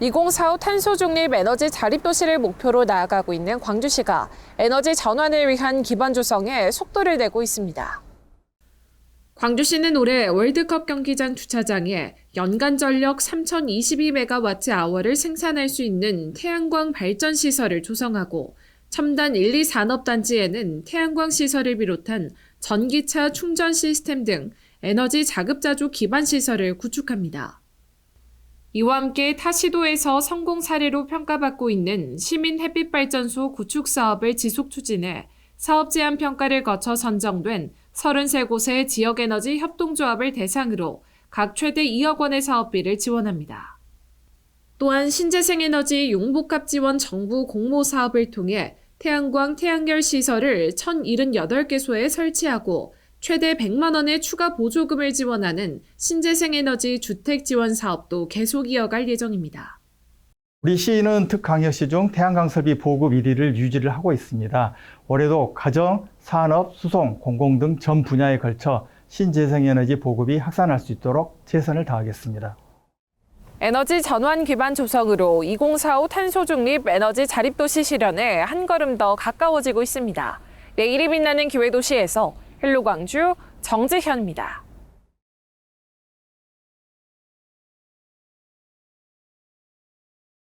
2045 탄소 중립 에너지 자립 도시를 목표로 나아가고 있는 광주시가 에너지 전환을 위한 기반 조성에 속도를 내고 있습니다. 광주시는 올해 월드컵 경기장 주차장에 연간 전력 3,022메가와트 아워를 생산할 수 있는 태양광 발전 시설을 조성하고 첨단 1, 2 산업 단지에는 태양광 시설을 비롯한 전기차 충전 시스템 등 에너지 자급자족 기반 시설을 구축합니다. 이와 함께 타 시도에서 성공 사례로 평가받고 있는 시민 햇빛발전소 구축 사업을 지속 추진해 사업 제안 평가를 거쳐 선정된 33곳의 지역에너지 협동조합을 대상으로 각 최대 2억 원의 사업비를 지원합니다. 또한 신재생에너지 용복합 지원 정부 공모 사업을 통해 태양광 태양열 시설을 1,078개소에 설치하고 최대 100만 원의 추가 보조금을 지원하는 신재생에너지 주택 지원 사업도 계속 이어갈 예정입니다. 우리 시는 특강역시 중 태양광 설비 보급 1위를 유지를 하고 있습니다. 올해도 가정, 산업, 수송, 공공 등 전 분야에 걸쳐 신재생에너지 보급이 확산할 수 있도록 최선을 다하겠습니다. 에너지 전환 기반 조성으로 2045 탄소 중립 에너지 자립 도시 실현에 한 걸음 더 가까워지고 있습니다. 내일이 빛나는 기회 도시에서 헬로 광주 정지현입니다.